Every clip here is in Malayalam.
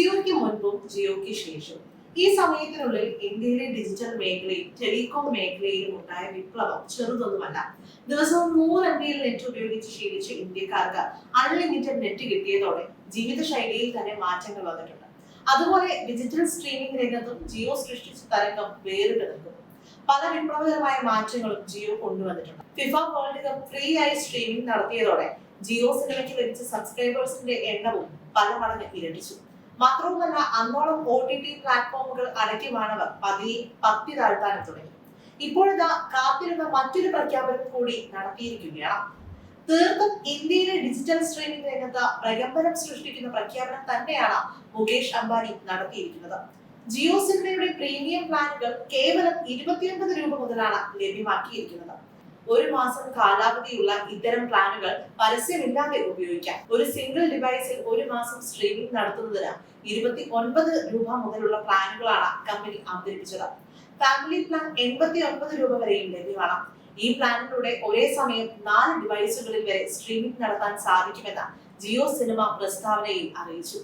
ജിയോയ്ക്ക് മുൻപും ജിയോയ്ക്ക് ശേഷവും ഈ സമയത്തിനുള്ളിൽ ഇന്ത്യയിലെ ഡിജിറ്റൽ മേഖലയിൽ ടെലികോം മേഖലയിലും ഉണ്ടായ വിപ്ലവം ചെറുതൊന്നുമല്ല. ദിവസവും നൂറ് എം ബിയിൽ നെറ്റ് ഉപയോഗിച്ച് ശീലിച്ച ഇന്ത്യക്കാർക്ക് അൺലിമിറ്റഡ് നെറ്റ് കിട്ടിയതോടെ ജീവിതശൈലിയിൽ തന്നെ മാറ്റങ്ങൾ വന്നിട്ടുണ്ട്. അതുപോലെ ഡിജിറ്റൽ സ്ട്രീമിംഗ് രംഗത്തും ജിയോ സൃഷ്ടിച്ച തരംഗം വേറിട്ട് നിൽക്കുന്നു. പല വിപ്ലവകരമായ മാറ്റങ്ങളും ജിയോ കൊണ്ടുവന്നിട്ടുണ്ട്. ഫിഫ വേൾഡ് കപ്പ് ഫ്രീ ആയി സ്ട്രീമിംഗ് നടത്തിയതോടെ ജിയോ സിനിമയ്ക്ക് ലഭിച്ച സബ്സ്ക്രൈബേഴ്സിന്റെ എണ്ണവും പല മടങ്ങ് ഇരട്ടിച്ചു. മാത്രവുമല്ല അന്നോളം ഒ ടി ടി പ്ലാറ്റ്ഫോമുകൾ അടയ്ക്കുവാണവർ പതിയെ പത്തി താഴ്ത്താനും തുടങ്ങി. ഇപ്പോഴിതാ കാത്തിരുന്ന മറ്റൊരു പ്രഖ്യാപനം കൂടി നടത്തിയിരിക്കുകയാണ്. തീർത്തും ഇന്ത്യയിലെ ഡിജിറ്റൽ സ്ട്രീമിംഗ് രംഗത്ത് പ്രകമ്പനം സൃഷ്ടിക്കുന്ന പ്രഖ്യാപനം തന്നെയാണ് മുകേഷ് അംബാനി നടത്തിയിരിക്കുന്നത്. ജിയോ സിനിമയുടെ പ്രീമിയം പ്ലാനുകൾ കേവലം ഇരുപത്തിയൊൻപത് രൂപ മുതലാണ് ലഭ്യമാക്കിയിരിക്കുന്നത്. ഒരു മാസം കാലാവധിയുള്ള ഇത്തരം പ്ലാനുകൾ പരസ്യമില്ലാതെ ഉപയോഗിക്കാം. ഒരു സിംഗിൾ ഡിവൈസിൽ ഒരു മാസം സ്ട്രീമിംഗ് നടത്തുന്നതിന് ഇരുപത്തി ഒൻപത് രൂപ മുതലുള്ള പ്ലാനുകളാണ് കമ്പനി അവതരിപ്പിച്ചത്. ഫാമിലി പ്ലാൻ എൺപത്തി ഒൻപത് രൂപ വരെയും ലഭ്യമാണ്. ഈ പ്ലാനിലൂടെ ഒരേ സമയം നാല് ഡിവൈസുകളിൽ വരെ സ്ട്രീമിംഗ് നടത്താൻ സാധിക്കുമെന്ന് ജിയോ സിനിമ പ്രസ്താവനയിൽ അറിയിച്ചു.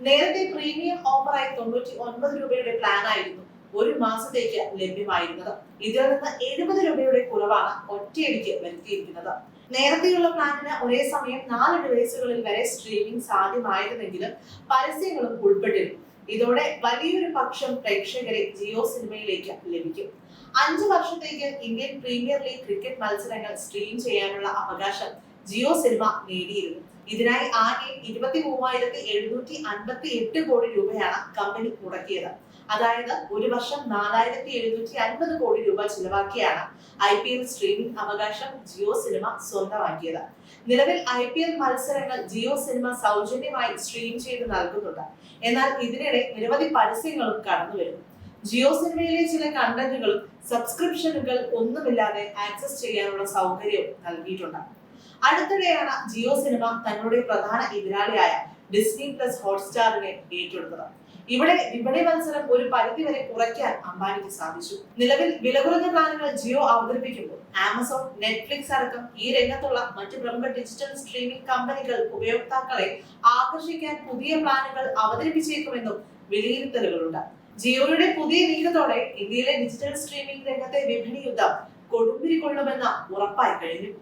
നേരത്തെ പ്രീമിയം ഓഫറായി തൊണ്ണൂറ്റി ഒൻപത് രൂപയുടെ പ്ലാൻ ആയിരുന്നു. ഒരു മാസത്തേക്ക് ലഭ്യമായിരുന്നത്. ഇതിൽ നിന്ന് എഴുപത് രൂപയുടെ കുറവാണ് ഒറ്റയടിക്ക് വരുത്തിയിരിക്കുന്നത്. നേരത്തെയുള്ള പ്ലാനിന് ഒരേ സമയം നാല് ഡിവൈസുകളിൽ വരെ സ്ട്രീമിംഗ് സാധ്യമായിരുന്നെങ്കിലും പരസ്യങ്ങളും ഉൾപ്പെട്ടിരുന്നു. ഇതോടെ വലിയൊരു പക്ഷം പ്രേക്ഷകരെ ജിയോ സിനിമയിലേക്ക് ലഭിക്കും. അഞ്ചു വർഷത്തേക്ക് ഇന്ത്യൻ പ്രീമിയർ ലീഗ് ക്രിക്കറ്റ് മത്സരങ്ങൾ സ്ട്രീം ചെയ്യാനുള്ള അവകാശം ജിയോ സിനിമ നേടിയിരുന്നു. ഇതിനായി ആകെ ഇരുപത്തി മൂവായിരത്തി എഴുന്നൂറ്റി അൻപത്തി എട്ട് കോടി രൂപയാണ് കമ്പനി മുടക്കിയത്. അതായത് ഒരു വർഷം നാലായിരത്തി എഴുന്നൂറ്റി അൻപത് കോടി രൂപ ചിലവാക്കിയാണ് ഐ പി എൽ സ്ട്രീമിംഗ് അവകാശം ജിയോ സിനിമ സ്വന്തമാക്കിയത്. നിലവിൽ ഐ പി എൽ മത്സരങ്ങൾ ജിയോ സിനിമ സൗജന്യമായി സ്ട്രീം ചെയ്ത് നൽകുന്നുണ്ട്. എന്നാൽ ഇതിനിടെ നിരവധി പരസ്യങ്ങളും കടന്നു വരുന്നു ജിയോ സിനിമയിലെ ചില കണ്ടന്റുകളും സബ്സ്ക്രിപ്ഷനുകൾ ഒന്നുമില്ലാതെ ആക്സസ് ചെയ്യാനുള്ള സൗകര്യവും നൽകിയിട്ടുണ്ട്. അടുത്തിടെയാണ് ജിയോ സിനിമ തങ്ങളുടെ പ്രധാന എതിരാളിയായ ഡിസ്നി പ്ലസ് ഹോട്ട്സ്റ്റാറിനെ ഏറ്റെടുത്തത്. ഇവിടെ വിപണി മത്സരം ഒരു പരിധി വരെ കുറയ്ക്കാൻ അംബാനിക്ക് സാധിച്ചു. നിലവിൽ വില കുറഞ്ഞ പ്ലാനുകൾ ജിയോ അവതരിപ്പിക്കുമ്പോൾ ആമസോൺ നെറ്റ്ഫ്ലിക്സ് അടക്കം ഈ രംഗത്തുള്ള മറ്റ് പ്രമുഖ ഡിജിറ്റൽ സ്ട്രീമിംഗ് കമ്പനികൾ ഉപയോക്താക്കളെ ആകർഷിക്കാൻ പുതിയ പ്ലാനുകൾ അവതരിപ്പിച്ചേക്കുമെന്നും വിലയിരുത്തലുകളുണ്ട്. ജിയോയുടെ പുതിയ നീക്കത്തോടെ ഇന്ത്യയിലെ ഡിജിറ്റൽ സ്ട്രീമിംഗ് രംഗത്തെ വിപണി യുദ്ധം കൊടുമ്പിരി കൊള്ളുമെന്ന് ഉറപ്പായി കഴിഞ്ഞു.